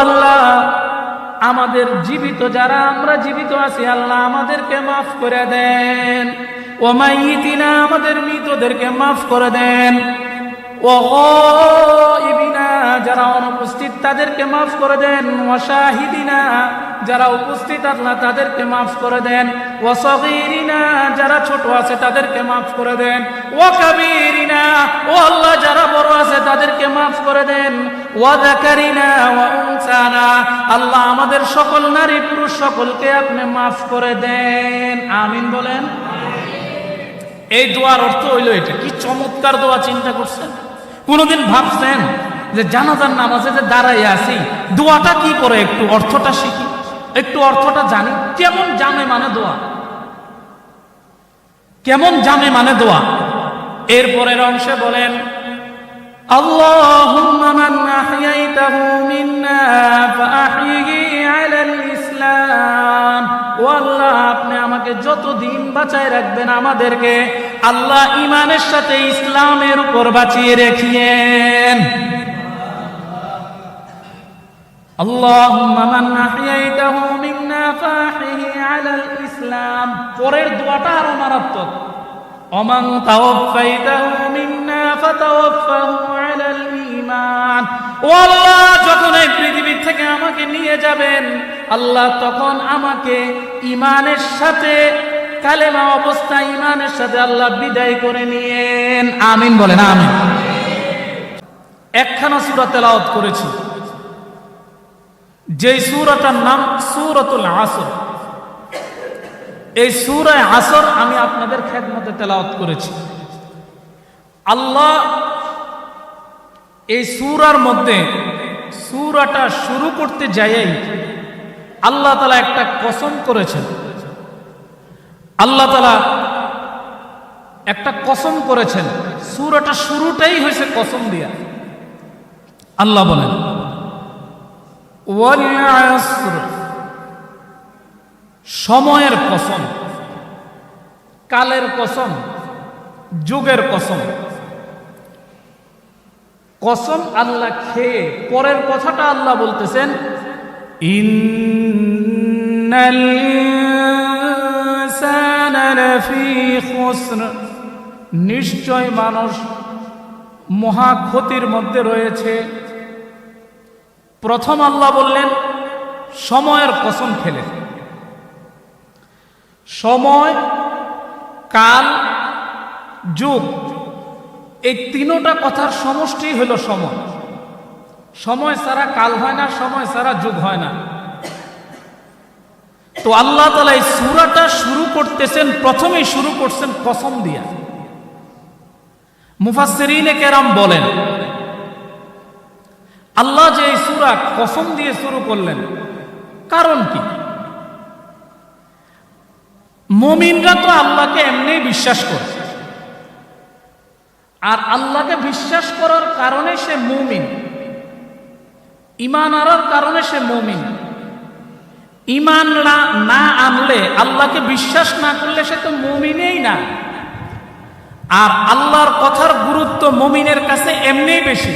আল্লাহ, আমাদের জীবিত যারা, আমরা জীবিত আছি, আল্লাহ আমাদেরকে মাফ করে দেন। ও মাইতিনা আমাদের মৃতদেরকে মাফ করে দেন। ও ইবিনা যারা অনুপস্থিত, তাদেরকে মাফ করে দেন। ওয়াশাহিদিনা যারা উপস্থিত, আল্লাহ তাদেরকে মাফ করে দেন। ওয়াসগীরিনা যারা ছোট আছে, তাদেরকে মাফ করে দেন। ওয়া কাবীরিনা, ও আল্লাহ, যারা বড় আছে, তাদেরকে মাফ করে দেন। আল্লাহ আমাদের সকল নারী পুরুষ সকলকে আপনি মাফ করে দেন। আমিন বলেন। এই দোয়ার অর্থ হইল এটা। কি চমৎকার দোয়া চিন্তা করছেন? কোনোদিন ভাবছেন যে জানাজার নামাজে যে দাঁড়াই আছি, দোয়াটা কি করে? একটু অর্থটা শিখি। একটু অর্থটা জানি। কেমন জানে মানে দোয়া? কেমন জানে মানে দোয়া? এরপরের অংশে বলেন اللهم من أحييته منا فأحيه على الإسلام ও আল্লাহ আপনি আমাকে যত দিন বাঁচায় রাখবেন আমাদেরকে আল্লাহ ইমানের সাথে ইসলামের উপর বাঁচিয়ে রেখিয়েন اللهم من أحييته منا فأحيه على الإسلام পরের দোয়াটা আরো মারাত্মক ومن توفيته منا فتوفه على الإيمان ও আল্লাহ যখন এই পৃথিবীর থেকে আমাকে নিয়ে যাবেন আল্লাহ তখন আমাকে ইমানের সাথে কালেমা অবস্থা ইমানের সাথে আল্লাহ বিদায় করে নিয়েন আমিন বলেন আমিন একখানা সূরা তেলাওয়াত করেছি যেই সূরাটার নাম সূরাতুল আসর এই সুরায় আসর আমি আপনাদের খেদমতে তেলাওয়াত করেছি। আল্লাহ এই সুরার মধ্যে সুরাটা শুরু করতে যাইয়াই আল্লাহ তালা একটা কসম করেছেন। আল্লাহ তালা একটা কসম করেছেন। সুরাটা শুরুটাই হয়েছে কসম দিয়া। আল্লাহ বলেন ওয়াল সময়ের কসম, কালের কসম, যুগের কসম। কসম আল্লাহ খেয়ে, পরের কথাটা আল্লাহ বলতেছেন নিশ্চয় মানুষ মহা ক্ষতির মধ্যে রয়েছে। প্রথম আল্লাহ বললেন, সময়ের কসম খেলেন সময়, কাল, যুগ। এই তিনোটা কথার সমষ্টি হইল সময়। সময় ছাড়া কাল হয় না, সময় ছাড়া যুগ হয় না। তো আল্লাহ তালা এই সুরাটা শুরু করতেছেন, প্রথমেই শুরু করছেন কসম দিয়া। মুফাসরিনে কেরাম বলেন, আল্লাহ যে এই সুরা কসম দিয়ে শুরু করলেন, কারণ কি? মমিনরা তো আল্লাহকে এমনি বিশ্বাস করে। আর আল্লাহকে বিশ্বাস করার কারণে সে মমিন। ইমান আনার কারণে সে মমিন। ইমান না আনলে, আল্লাহকে বিশ্বাস না করলে সে তো মুমিনেই না। আর আল্লাহর কথার গুরুত্ব মমিনের কাছে এমনিই বেশি।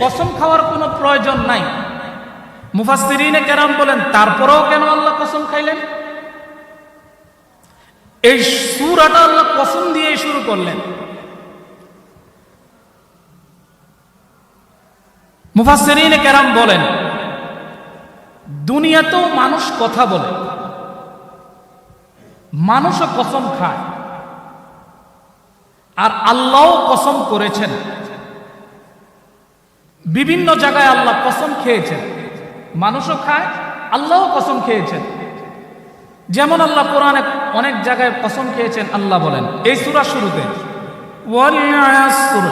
কসম খাওয়ার কোনো প্রয়োজন নাই। মুফাসিরিনে কেরাম বলেন, তারপরেও কেন আল্লাহ কসম খাইলেন? এই সুরাটা আল্লাহ কসম দিয়ে শুরু করলেন। মুফাসরিনে কেরাম বলেন, দুনিয়াতেও মানুষ কথা বলে, মানুষও কসম খায়, আর আল্লাহও কসম করেছেন। বিভিন্ন জায়গায় আল্লাহ কসম খেয়েছেন, মানুষও খায়, আল্লাহও কসম খেয়েছেন। যেমন আল্লাহ কোরআনে অনেক জায়গায় কসম খেয়েছেন আল্লাহ বলেন এই সূরা শুরুতে ওয়াল আসর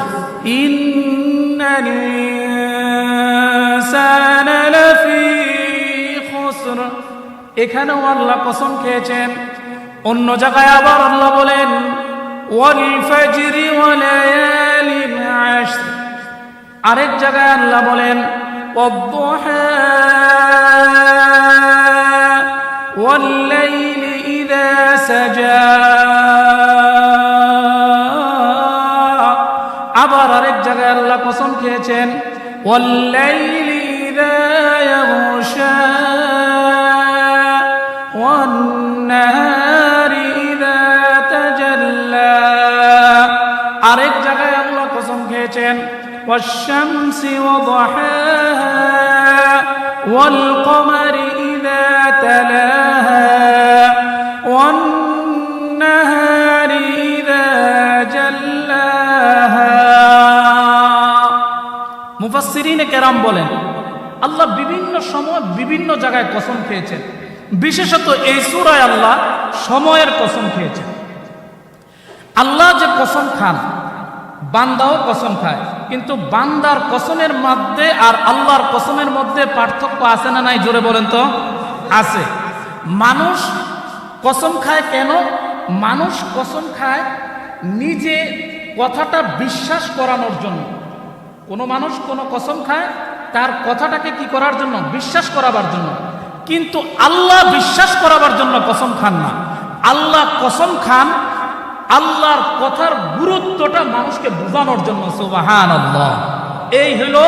ইন্নাল ইনসানা লাফি খুসর এখানেও আল্লাহ কসম খেয়েছেন অন্য জায়গায় আবার আল্লাহ বলেন ওয়াল ফাজরি ওয়া লায়ালিন আশর আরেক জায়গায় আল্লাহ বলেন والضحى والليل إذا سجى আবার আরেক জায়গায় আল্লাহ কসম খেয়েছেন والليل إذا يغشى والنهار إذا تجلى আরেক জায়গায় আল্লাহ কসম খেয়েছেন والشمس وضحاها والقمر إذا تلاها মুফাসসিরিনে কেরাম বলেন, আল্লাহ বিভিন্ন সময় বিভিন্ন জায়গায় কসম খেয়েছেন। বিশেষত এই সূরায় আল্লাহ সময়ের কসম খেয়েছেন। আল্লাহ যে কসম খান, বান্দাও কসম খায়, কিন্তু বান্দার কসমের মধ্যে আর আল্লাহর কসমের মধ্যে পার্থক্য আছে না নাই? জোরে বলেন তো, আছে। মানুষ কসম খায় কেন? মানুষ কসম খায় নিজে কথাটা বিশ্বাস করানোর জন্য। কোনো মানুষ কোনো কসম খায়, তার কথাটাকে কি করার জন্য? বিশ্বাস করাবার জন্য। কিন্তু আল্লাহ বিশ্বাস করাবার জন্য কসম খান না। আল্লাহ কসম খান, আল্লাহর কথার গুরুত্বটা মানুষকে বোঝানোর জন্য সুবাহান এই হলো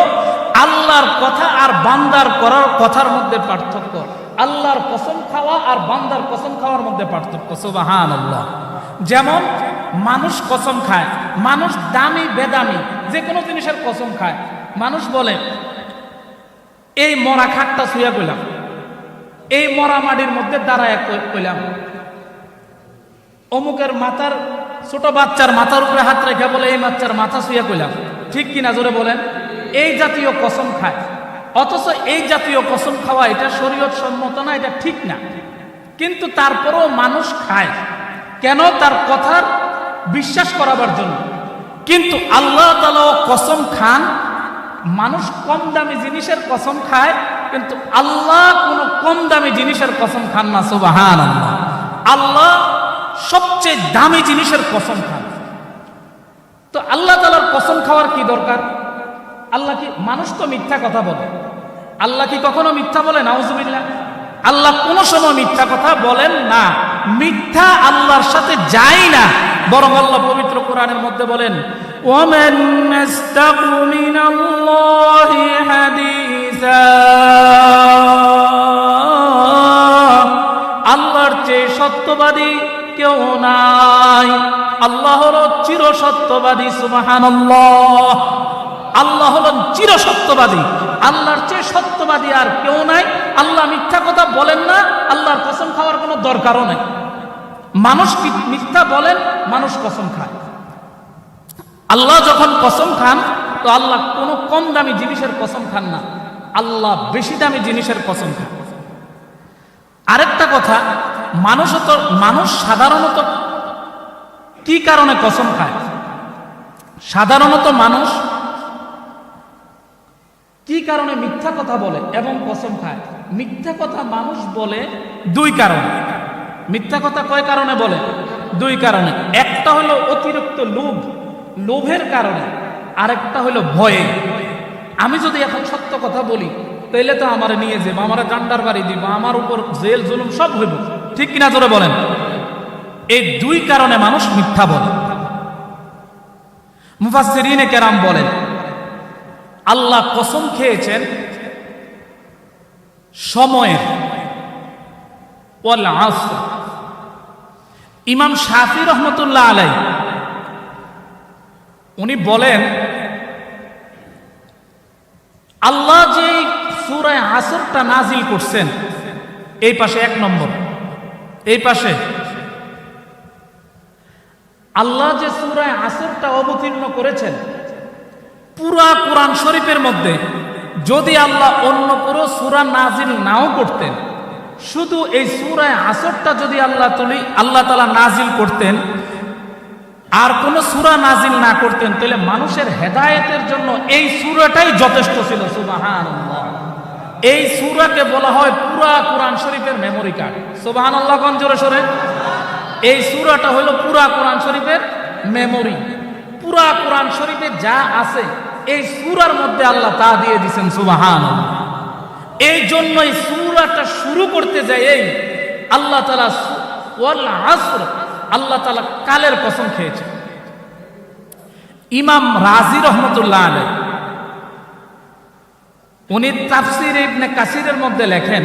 আল্লাহর কথা আর বান্দার করার কথার মধ্যে পার্থক্য। আল্লাহর কসম খাওয়া আর বান্দার কসম খাওয়ার মধ্যে পার্থক্য সুবাহান আল্লাহ যেমন, মানুষ কসম খায়, মানুষ দামি, বেদামি যে কোনো জিনিসের কসম খায়। মানুষ বলে, এই মরা খাটটা শুয়ে কইলাম এই মরা মাটির মধ্যে দাঁড়ায় কই- কইলাম। অমুকের মাথার, ছোট বাচ্চার মাথার উপরে হাত রেখে বলে, এই বাচ্চার মাথা শুয়ে কইলাম ঠিক কি না জোরে বলেন? এই জাতীয় কসম খায়। অথচ এই জাতীয় কসম খাওয়া এটা শরীয়ত সম্মত না, এটা ঠিক না। কিন্তু তারপরেও মানুষ খায়। কেন? তার কথার বিশ্বাস করাবার জন্য। কিন্তু আল্লাহ তালাও কসম খান, মানুষ কম দামি জিনিসের কসম খায়, কিন্তু আল্লাহ কোনো কম দামি জিনিসের কসম খান না সুবাহান আল্লাহ আল্লাহ সবচেয়ে দামি জিনিসের কসম খান। তো আল্লাহ তালার কসম খাওয়ার কি দরকার? আল্লাহ কি মানুষ তো মিথ্যা কথা বলে আল্লাহ কি কখনো মিথ্যা বলে নাউজুবিল্লাহ আল্লাহ কোন সময় মিথ্যা কথা বলেন না মিথ্যা আল্লাহর সাথে যায় না বরং আল্লাহ পবিত্র কোরআনের মধ্যে বলেন ওমেন من الله حديثا আল্লাহর চেয়ে সত্যবাদী কেউ নাই আল্লাহ হলো চির সত্যবাদী সুবাহান আল্লাহ হলেন চির সত্যবাদী আল্লাহর চেয়ে সত্যবাদী আর কেউ নাই। আল্লাহ মিথ্যা কথা বলেন না, আল্লাহর কসম খাওয়ার কোনো দরকারও নেই। মানুষ মিথ্যা বলেন, মানুষ কসম খায়। আল্লাহ যখন কসম খান, তো আল্লাহ কোনো কম দামি জিনিসের কসম খান না। আল্লাহ বেশি দামি জিনিসের কসম খান। আরেকটা কথা, মানুষ তো, মানুষ সাধারণত কি কারণে কসম খায়? সাধারণত মানুষ কি কারণে মিথ্যা কথা বলে এবং কসম খায়? মিথ্যা কথা মানুষ বলে দুই কারণে। মিথ্যা কথা কয় কারণে বলে? দুই কারণে। একটা হলো অতিরিক্ত লোভ, লোভের কারণে। আরেকটা হলো ভয়ে। আমি যদি এখন সত্য কথা বলি, তাইলে তো আমার নিয়ে যাব আমার গান্ডার বাড়ি দিব, আমার উপর জেল, জুলুম সব হইব। ঠিক কিনা জোরে বলেন? এই দুই কারণে মানুষ মিথ্যা বলে। মুফাসসিরিনে কেরাম বলেন আল্লাহ কসম খেয়েছেন সময়ের। ইমাম শাফি রহমতুল্লাহ আলাই উনি বলেন, আল্লাহ যে সুরায় আসরটা নাজিল করছেন, এই পাশে এক নম্বর, এই পাশে। আল্লাহ যে সুরায় আসরটা অবতীর্ণ করেছেন পুরা কোরআন শরীফের মধ্যে যদি আল্লাহ অন্য কোনো সুরা নাজিল নাও করতেন, শুধু এই সুরায় আসরটা যদি আল্লাহ তুলি, আল্লাহ তালা নাজিল করতেন, আর কোন সুরা নাজিল না করতেন, তাহলে মানুষের হেদায়েতের জন্য এই সুরাটাই যথেষ্ট ছিল সুবাহান এই সুরাকে বলা হয় পুরা কোরআন শরীফের মেমোরি কার্ড সুবাহান আল্লাহ জোরে সরে? এই সুরাটা হলো পুরা কোরআন শরীফের মেমোরি পুরা কোরআন শরীফে যা আছে এই সুরার মধ্যে আল্লাহ তা দিয়ে দিচ্ছেন সুবাহান এই জন্যই সুরাটা শুরু করতে যায় এই আল্লাহ তালা আসর, আল্লাহ তালা কালের কসম খেয়েছে ইমাম রাজি রহমতুল্লাহ আলাই উনি তাফসির ইবনে কাসিরের মধ্যে লেখেন,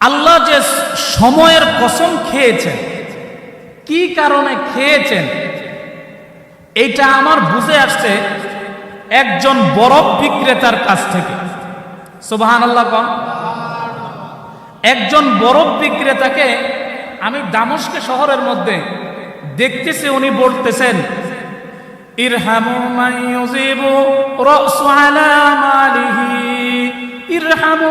আল্লাহ যে সময়ের কসম খেয়েছেন, কি কারণে খেয়েছেন? এটা আমার বুঝে আসছে একজন বরফ বিক্রেতার কাছ থেকে। সুবাহান আল্লাহ একজন বরফ বিক্রেতাকে আমি দামস্কে শহরের মধ্যে দেখতেছি, উনি বলতেছেন, ইরহামু মালিহি, ইরহামু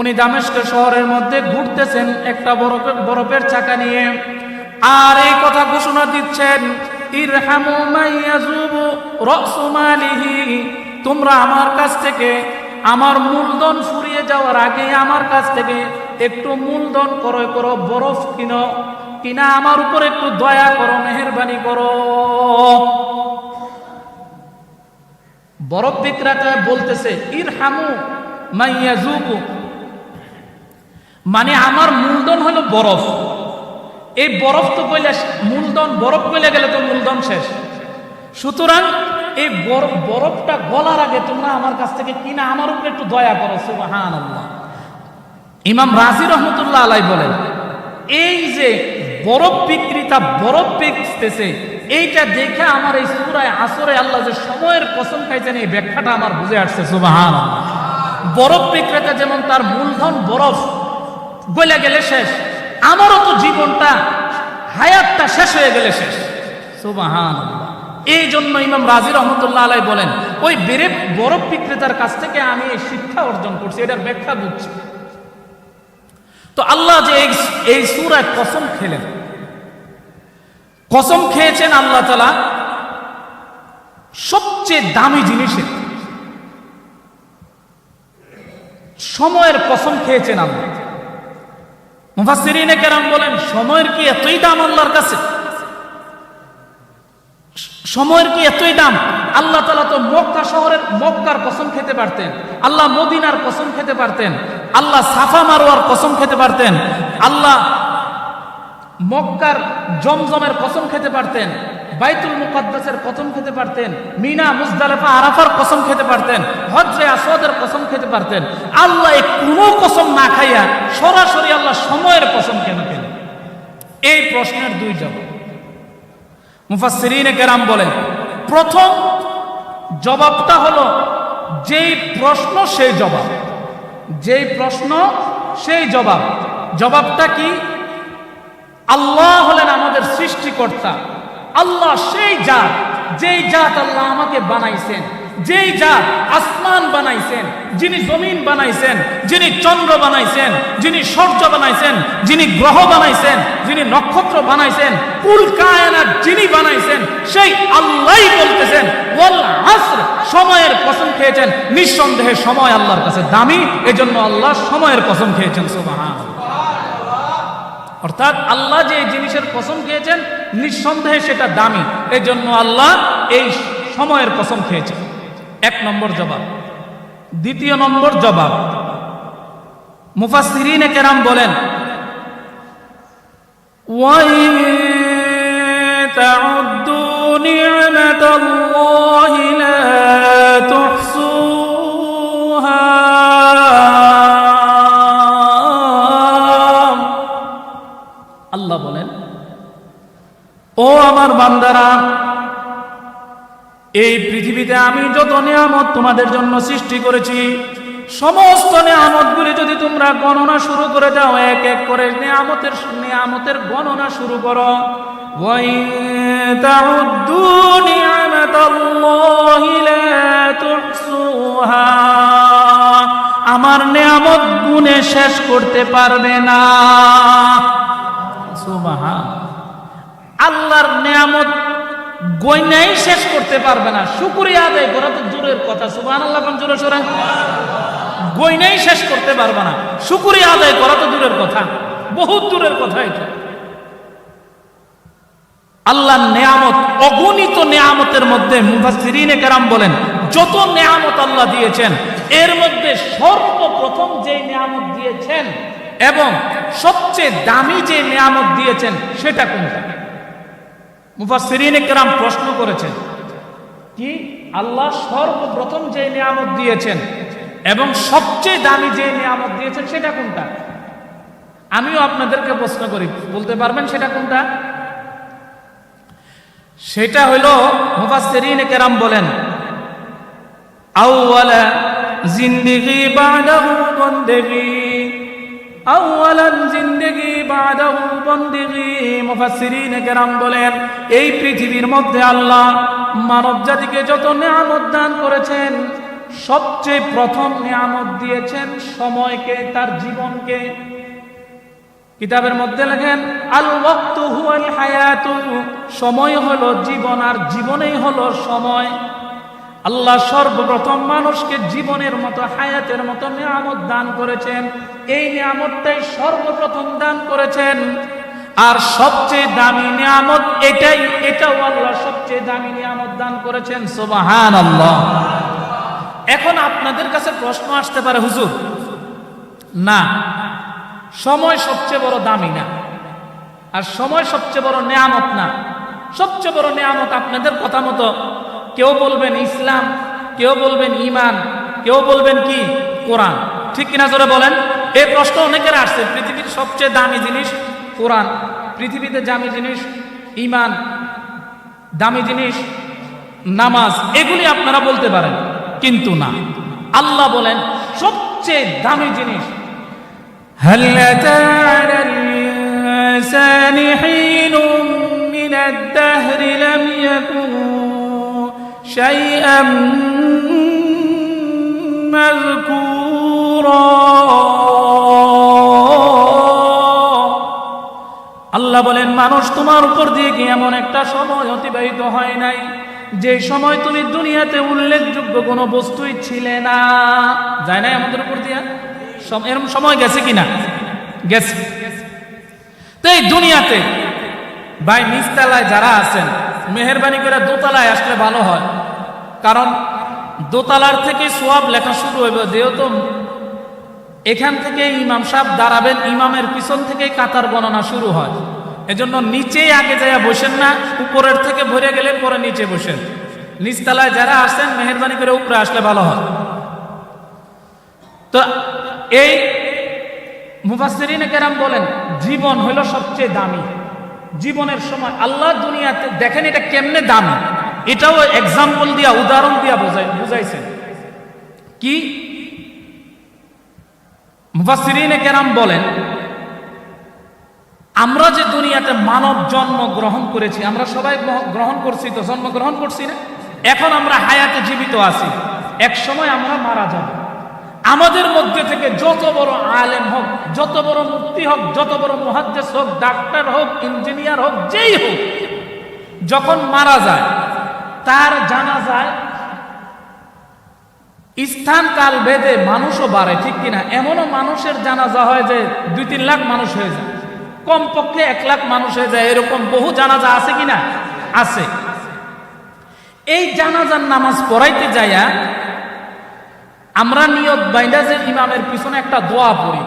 উনি দামেস্ক শহরের মধ্যে ঘুরতেছেন একটা বরফের বরফের চাকা নিয়ে। আর এই কথা ঘোষণা দিচ্ছেন, ইরহামু মান ইয়াজুবু রাসু তোমরা আমার কাছ থেকে আমার মূলধন ফুরিয়ে যাওয়ার আগে আমার কাছ থেকে একটু মূলধন ক্রয় করো, বরফ কিনো। কিনা আমার উপর একটু দয়া করো, মেহরবানি করো। বরফ বিক্রেতা বলতেছে ইর হামু মাইয়া জুবু মানে আমার মূলধন হলো বরফ। এই বরফ তো কইলে মূলধন, বরফ কইলে গেলে তো মূলধন শেষ। সুতরাং এই বরফ বরফটা গলার আগে তোমরা আমার কাছ থেকে কিনা আমার উপরে একটু দয়া করো সুবাহান ইমাম রাজি রহমতুল্লাহ আলাই বলেন, এই যে বরফ বিক্রেতা বরফ বেচতেছে, এইটা দেখে আমার এই সুরায় আসরে আল্লাহ যে সময়ের কসম খাইছেন, এই ব্যাখ্যাটা আমার বুঝে আসছে সুবাহান বরফ বিক্রেতা যেমন তার মূলধন বরফ গলে গেলে শেষ। আমারও তো জীবনটা, হায়াতটা শেষ হয়ে গেলে শেষ। সুবাহান এই জন্য ইমাম রাজি রহমতুল্লাহ আলাই বলেন, ওই বেরে বরফ বিক্রেতার কাছ থেকে আমি এই শিক্ষা অর্জন করছি, এটার ব্যাখ্যা বুঝছি। তো আল্লাহ যে এই এই সুরায় কসম খেলেন। কসম খেয়েছেন আল্লাহ তালা সবচেয়ে দামি জিনিসের সময়ের কসম খেয়েছেন আল্লাহ। মুফাসিরিনে কেরাম বলেন, সময়ের কি এতই দাম আল্লাহর কাছে? সময়ের কি এতই দাম? আল্লাহ তালা তো মক্কা শহরের মক্কার কসম খেতে পারতেন, আল্লাহ মদিনার কসম খেতে পারতেন, আল্লাহ সাফা মারোয়ার কসম খেতে পারতেন, আল্লাহ মক্কার জমজমের কসম খেতে পারতেন বাইতুল মুকদ্দাসের কসম খেতে পারতেন, মিনা, মুজদালেফা, আরাফার কসম খেতে পারতেন, হজরে আসওয়াদের কসম খেতে পারতেন। আল্লাহ কোনো কসম না খাইয়া সরাসরি আল্লাহ সময়ের কসম কেন খেলেন? এই প্রশ্নের দুই জবাব। মুফাসসিরিনে কেরাম বলেন, প্রথম জবাবটা হলো, যেই প্রশ্ন সেই জবাব। যেই প্রশ্ন সেই জবাব। জবাবটা কি? আল্লাহ হলেন আমাদের সৃষ্টিকর্তা। আল্লাহ সেই জাত, যেই জাত আল্লাহ আমাকে বানাইছেন, যেই জাত আসমান বানাইছেন, যিনি জমিন বানাইছেন, যিনি চন্দ্র বানাইছেন, যিনি সূর্য বানাইছেন, যিনি গ্রহ বানাইছেন, যিনি নক্ষত্র বানাইছেন, কুল কায়নাত যিনি বানাইছেন, সেই আল্লাহই বলতেছেন, ওয়াল আসর, সময়ের কসম খেয়েছেন, নিঃসন্দেহে সময় আল্লাহর কাছে দামি, এজন্য আল্লাহ সময়ের কসম খেয়েছেন, সুবহানাল্লাহ। অর্থাৎ আল্লাহ যে এই জিনিসের কসম খেয়েছেন নিঃসন্দেহে সেটা দামি এই জন্য আল্লাহ এই সময়ের কসম খেয়েছেন এক নম্বর জবাব দ্বিতীয় নম্বর জবাব মুফাসিরিনে কেরাম বলেন وَإِن تَعُدُّوا نِعْمَةَ اللَّهِ لَا বান্দারা, এই পৃথিবীতে আমি যত নিয়ামত তোমাদের জন্য সৃষ্টি করেছি, সমস্ত নিয়ামতগুলি যদি তোমরা গণনা শুরু করে দাও, এক এক করে নিয়ামতের নিয়ামতের গণনা শুরু করো। আমার নিয়ামত গুনে শেষ করতে পারবে না। সুমাহা আল্লাহর নিয়ামত গয়নাই শেষ করতে পারবে না। শুকরিয়া আদায় করা তো দূরের কথা সুবহান আল্লাহ জোরে সোরে? গয়নাই শেষ করতে পারবে না। শুকরিয়া আদায় করা তো দূরের কথা, বহুত দূরের কথা এটা। আল্লাহর নেয়ামত, অগণিত নেয়ামতের মধ্যে মুফাসসিরিনে কেরাম বলেন, যত নেয়ামত আল্লাহ দিয়েছেন, এর মধ্যে সর্বপ্রথম যে নেয়ামত দিয়েছেন এবং সবচেয়ে দামি যে নেয়ামত দিয়েছেন, সেটা কোনটা? মুফাসসিরিন একরাম প্রশ্ন করেছেন, কি? আল্লাহ সর্বপ্রথম যে নিয়ামত দিয়েছেন এবং সবচেয়ে দামি যে নিয়ামত দিয়েছেন সেটা কোনটা? আমিও আপনাদেরকে প্রশ্ন করি, বলতে পারবেন সেটা কোনটা? সেটা হইল মুফাসসিরিন কেরাম বলেন, আউওয়ালা জিন্দেগি বাদাহু বন্দেগি। আউওয়ালান জিন্দেগি বাদাহু বন্দেগি মুফাসসিরিন কেরাম বলেন, এই পৃথিবীর মধ্যে আল্লাহ মানব জাতিকে যত নিয়ামত দান করেছেন, সবচেয়ে প্রথম নিয়ামত দিয়েছেন সময়কে, তার জীবনকে। কিতাবের মধ্যে লেখেন, আল ওয়াক্তু হুয়াল হায়াতু, সময় হলো জীবন আর জীবনেই হলো সময়। আল্লাহ সর্বপ্রথম মানুষকে জীবনের মতো, হায়াতের মতো নিয়ামত দান করেছেন। এই নিয়ামতটাই সর্বপ্রথম দান করেছেন। আর সবচেয়ে দামি নিয়ামত এটাই, এটাও আল্লাহ সবচেয়ে দামি নিয়ামত দান করেছেন। সোবাহান আল্লাহ এখন আপনাদের কাছে প্রশ্ন আসতে পারে, হুজুর, না, সময় সবচেয়ে বড় দামি না, আর সময় সবচেয়ে বড় নেয়ামত না। সবচেয়ে বড় নেয়ামত আপনাদের কথা মতো কেউ বলবেন ইসলাম, কেউ বলবেন ইমান কেউ বলবেন কি? কোরআন। ঠিক কিনা জোরে বলেন? এই প্রশ্ন অনেকের আসছে। পৃথিবীর সবচেয়ে দামি জিনিস কোরআন। পৃথিবীতে দামি জিনিস ইমান দামি জিনিস নামাজ, এগুলি আপনারা বলতে পারেন, কিন্তু না। আল্লাহ বলেন, সবচেয়ে দামি জিনিস هل شيئا مذكورا আল্লাহ বলেন মানুষ তোমার উপর দিয়ে কি এমন একটা সময় অতিবাহিত হয় নাই যে সময় তুমি দুনিয়াতে উল্লেখযোগ্য কোনো বস্তুই ছিলে না যায় না আমাদের উপর দিয়া সম- এরকম সময় গেছে কিনা গেছে তো এই দুনিয়াতে ভাই নিচতলায় যারা আছেন মেহরবানি করে দোতলায় আসলে ভালো হয় কারণ দোতলার থেকে সোয়াব লেখা শুরু হইবে, যেহেতু এখান থেকে ইমাম সাহেব দাঁড়াবেন, ইমামের পিছন থেকেই কাতার গণনা শুরু হয়। এজন্য নিচেই আগে যাইয়া বসেন না, উপরের থেকে ভরে গেলে পরে নিচে বসেন। নিচতলায় যারা আসেন, মেহরবানি করে উপরে আসলে ভালো হয়। তো এই মুফাসসিরিন কেরাম বলেন, জীবন হলো সবচেয়ে দামি। জীবনের সময় আল্লাহ দুনিয়াতে দেখেন এটা কেমনে দামি। এটাও এক্সাম্পল দিয়া, উদাহরণ দিয়া বোঝাই বুঝাইছেন কি? কেরাম বলেন, আমরা যে দুনিয়াতে মানব জন্ম গ্রহণ করেছি, আমরা সবাই গ্রহ- গ্রহণ করছি তো জন্ম গ্রহণ করছি না? এখন আমরা হায়াতে জীবিত আছি। এক সময় আমরা মারা যাব। আমাদের মধ্যে থেকে যত বড় আলেম হোক, যত বড় মুক্তি হোক, যত বড় মুহাদ্দেস হোক, ডাক্তার হোক, ইঞ্জিনিয়ার হোক, যেই হোক, যখন মারা যায় তার জানা যায় স্থান কাল ভেদে মানুষও বাড়ে, ঠিক কিনা? এমনও মানুষের জানাজা হয় যে দুই তিন লাখ মানুষ হয়ে যায়। কমপক্ষে এক লাখ মানুষ হয়ে যায়, এরকম বহু জানাজা আছে কিনা? আছে। এই জানাজার নামাজ পড়াইতে যাইয়া আমরা নিয়ত বাইন্দা যে ইমামের পিছনে একটা দোয়া পড়ি।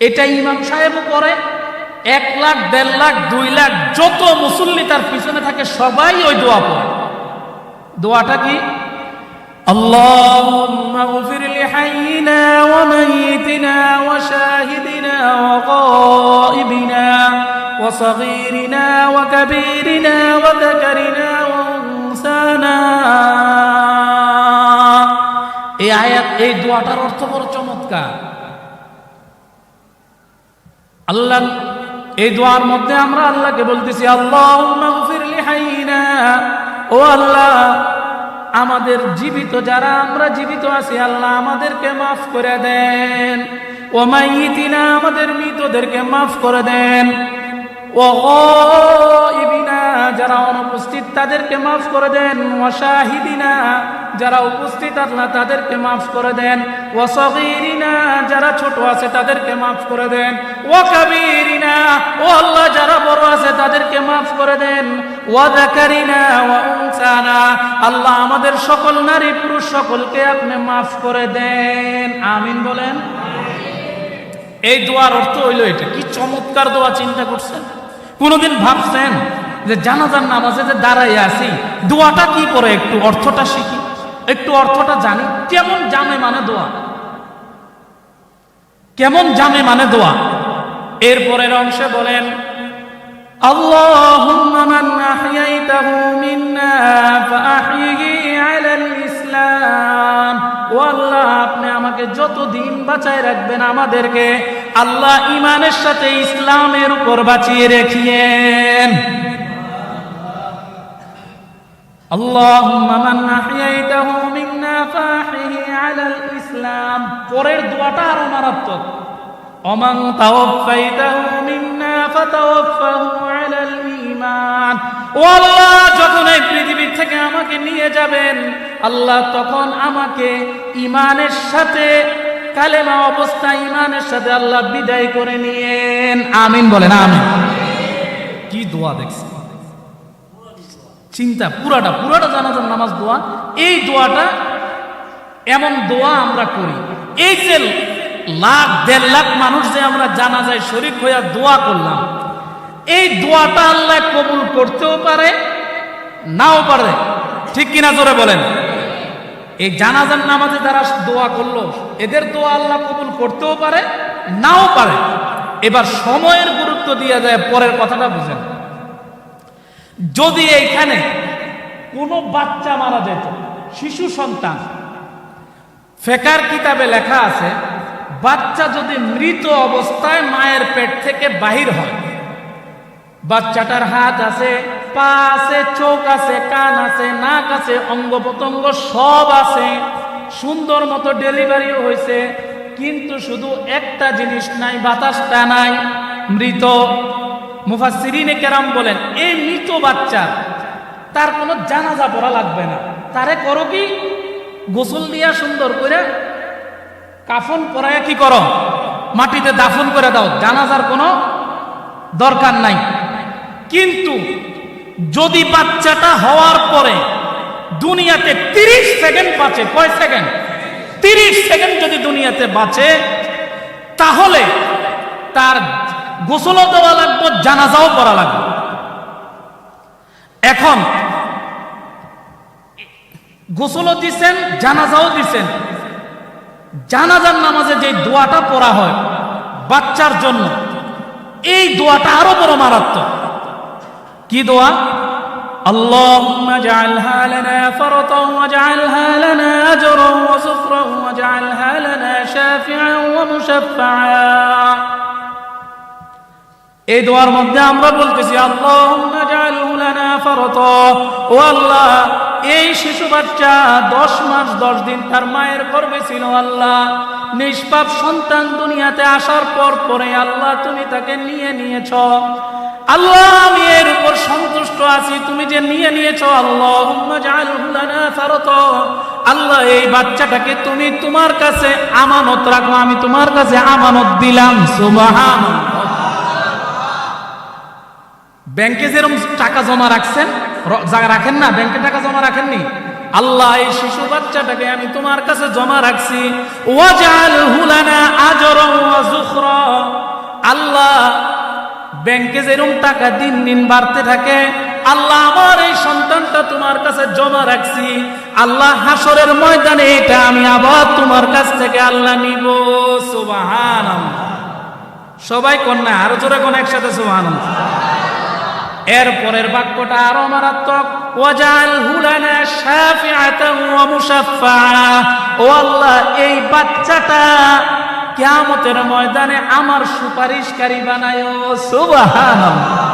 এটা ইমাম সাহেবও পড়ে এক লাখ দেড় লাখ দুই লাখ যত মুসল্লি তার পিছনে থাকে সবাই ওই দোয়া পড়ে দোয়াটা কি اللهم اغفر لحينا وميتنا وشاهدنا وغائبنا وصغيرنا وكبيرنا وذكرنا وانسانا এই আয়াত এই দোয়াটার অর্থ বড় চমৎকার আল্লাহ এই দোয়ার মধ্যে আমরা আল্লাহকে বলতেছি আল্লাহ ও আল্লাহ, আমাদের জীবিত যারা আমরা জীবিত আছি, আল্লাহ আমাদেরকে মাফ করে দেন। ও মাইতিনা আমাদের মৃতদেরকে মাফ করে দেন। ও ইবিনা যারা অনুপস্থিত, তাদেরকে মাফ করে দেন। ওয়াশাহিদিনা যারা উপস্থিত আল্লাহ তাদেরকে মাফ করে দেন। ওয়াসগীরিনা যারা ছোট আছে তাদেরকে মাফ করে দেন। ওয়াকাবীরিনা ও আল্লাহ, যারা বড় আছে তাদেরকে মাফ করে দেন। ওয়াযাকারিনা ওয়া উনসানা, আল্লাহ আমাদের সকল নারী পুরুষ সকলকে আপনি মাফ করে দেন। আমিন বলেন। এই দোয়ার অর্থ হইল এটা। কি চমৎকার দোয়া, চিন্তা করছেন? কোনোদিন ভাবছেন যে জানাজার নামাজে যে দাঁড়াই আছি, দোয়াটা কি করে একটু অর্থটা শিখি? একটু অর্থটা জানি কেমন জামে মানে দোয়া কেমন জামে মানে দোয়া এরপরের অংশে বলেন اللهم من أحييته منا فأحيه على الإسلام والله আপনি আমাকে যত দিন বাঁচায় রাখবেন আমাদেরকে আল্লাহ ইমানের সাথে ইসলামের উপর বাঁচিয়ে রেখিয়েন اللهم من আহইয়াইতাহু মিন্না ফাহিহি على ইসলাম। পরের দোয়াটা আরও মারাত্মক। توفيته منا فتوفه على আলাল والله যখন এই পৃথিবী থেকে আমাকে নিয়ে যাবেন, আল্লাহ তখন আমাকে ইমানের সাথে, কালেমা অবস্থা ইমানের সাথে আল্লাহ বিদায় করে নিয়েন। আমিন বলেন, আমিন। কি দোয়া দেখছেন? চিন্তা, পুরাটা পুরাটা জানাজার নামাজ দোয়া। এই দোয়াটা এমন দোয়া আমরা করি। এই যে লাখ, দেড় লাখ মানুষ যে আমরা জানা যায় শরিক হইয়া দোয়া করলাম, এই দোয়াটা আল্লাহ কবুল করতেও পারে, নাও পারে। ঠিক কিনা জোরে বলেন? এই জানাজার নামাজে যারা দোয়া করল, এদের দোয়া আল্লাহ কবুল করতেও পারে, নাও পারে। এবার সময়ের গুরুত্ব দিয়ে যায়, পরের কথাটা বুঝেন। যদি এইখানে কোনো বাচ্চা মারা যেত, শিশু সন্তান, ফেকার কিতাবে লেখা আছে, বাচ্চা যদি মৃত অবস্থায় মায়ের পেট থেকে বাহির হয়, বাচ্চাটার হাত আছে, পা আছে, চোখ আছে, কান আছে, নাক আছে অঙ্গ প্রত্যঙ্গ সব আছে, সুন্দর মতো ডেলিভারিও হয়েছে, কিন্তু শুধু একটা জিনিস নাই, বাতাসটা নাই, মৃত মুফাসিরিনে কেরাম বলেন এই মৃত বাচ্চা, তার কোনো জানাজা পড়া লাগবে না। তারে করো কি? গোসল দিয়া সুন্দর করে কাফন পরায়া কি করো? মাটিতে দাফন করে দাও। জানাজার কোনো দরকার নাই। কিন্তু যদি বাচ্চাটা হওয়ার পরে দুনিয়াতে তিরিশ সেকেন্ড বাঁচে, কয় সেকেন্ড? তিরিশ সেকেন্ড যদি দুনিয়াতে বাঁচে, তাহলে তার গোসলও দেওয়া লাগবে জানাজাও করা লাগবে এখন গোসলও দিছেন জানাজাও দিছেন জানাজার নামাজে যে দোয়াটা পড়া হয় বাচ্চার জন্য এই দোয়াটা আরো বড় মারাত্মক কি দোয়া اللهم اجعلها لنا فرطا واجعلها لنا اجرا وسفرا واجعلها لنا شافعا ومشفعا এই দোয়ার মধ্যে আমরা বলতেছি ফারতা। ও আল্লাহ, এই শিশু বাচ্চা দশ মাস দশ দিন তার মায়ের গর্ভে ছিল আল্লাহ। নিষ্পাপ সন্তান দুনিয়াতে আসার পর পরে আল্লাহ তুমি তাকে নিয়ে নিয়েছ। আল্লাহ, আমি এর উপর সন্তুষ্ট আছি, তুমি যে নিয়ে নিয়েছ আল্লাহ আল্লাহ, এই বাচ্চাটাকে তুমি তোমার কাছে আমানত রাখো, আমি তোমার কাছে আমানত দিলাম সুবাহান ব্যাংকে যেরকম টাকা জমা রাখছেন রাখেন না, ব্যাংকে টাকা জমা রাখেননি। আল্লাহ এই শিশু বাচ্চাটাকে আমি তোমার কাছে জমা রাখছি। আল্লাহ ব্যাংকে যেরকম টাকা দিন দিন বাড়তে থাকে, আল্লাহ আমার এই সন্তানটা তোমার কাছে জমা রাখছি। আল্লাহ হাসরের ময়দানে এটা আমি আবার তোমার কাছ থেকে আল্লাহ নিব। সুবহানাল্লাহ। সবাই কন্যা, আরও জোরে কোন একসাথে, সুবহানাল্লাহ। এর পরের বাক্যটা আরও মারাত্মক। ওয়াজাল হুলানা শাফিআতান ওয়া মুশাফফা। ও আল্লাহ, এই বাচ্চাটা কিয়ামতের ময়দানে আমার সুপারিশকারী বানায়। সুবহানাল্লাহ।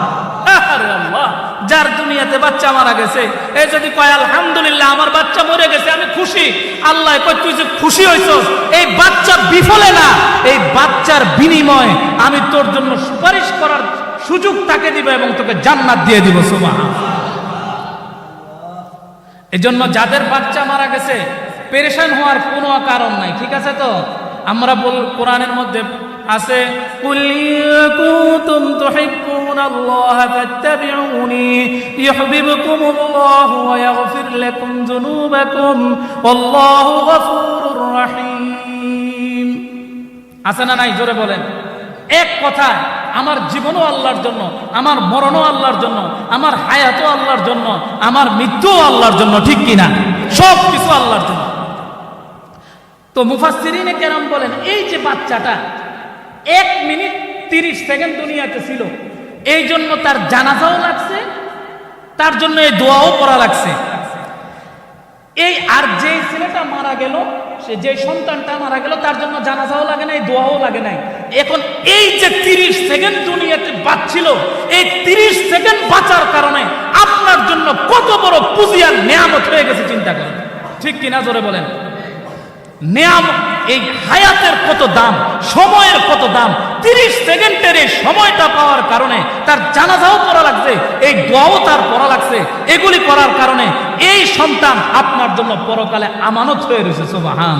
আরে আল্লাহ, যার দুনিয়াতে বাচ্চা মারা গেছে এই যদি কয়, আলহামদুলিল্লাহ, আমার বাচ্চা মরে গেছে, আমি খুশি। আল্লাহ কয়, তুই যে খুশি হইছ এই বাচ্চা বিফলে না। এই বাচ্চার বিনিময় আমি তোর জন্য সুপারিশ করার সুযোগ তাকে দিব এবং তোকে জান্নাত দিয়ে দিব সুবাহ এজন্য যাদের বাচ্চা মারা গেছে পেরেশান হওয়ার কোনো কারণ নাই ঠিক আছে তো আমরা বল কোরআনের মধ্যে আছে قل إن كنتم تحبون الله فاتبعوني يحببكم الله ويغفر لكم ذنوبكم والله غفور رحيم আছে না নাই জোরে বলেন এক কথায়, আমার জীবনও আল্লাহর জন্য, আমার মরণও আল্লাহর জন্য, আমার হায়াতও আল্লাহর জন্য, আমার মৃত্যুও আল্লাহর জন্য, ঠিক কিনা? সব কিছু আল্লাহর জন্য। তো মুফাসসিরিনে কেরাম বলেন, এই যে বাচ্চাটা, এক মিনিট তিরিশ সেকেন্ড দুনিয়াতে ছিল, এই জন্য তার জানাজাও লাগছে, তার জন্য এই দোয়াও করা লাগছে। এই আর যে ছেলেটা মারা গেল, সে যে সন্তানটা মারা গেল, তার জন্য জানাজাও লাগে নাই, দোয়াও লাগে নাই। এখন এই যে তিরিশ সেকেন্ড দুনিয়াতে বাঁচছিল, এই তিরিশ সেকেন্ড বাঁচার কারণে আপনার জন্য কত বড় পুঁজি আর নেয়ামত হয়ে গেছে, চিন্তা করেন। ঠিক কিনা জোরে বলেন? এই হায়াতের কত দাম, সময়ের কত দাম, তিরিশ সেকেন্ডের এই সময়টা পাওয়ার কারণে তার জানাজাও পড়া লাগছে, এই দোয়াও তার পড়া লাগছে, এগুলি করার কারণে এই সন্তান আপনার জন্য পরকালে আমানত হয়ে রয়েছে সোবাহান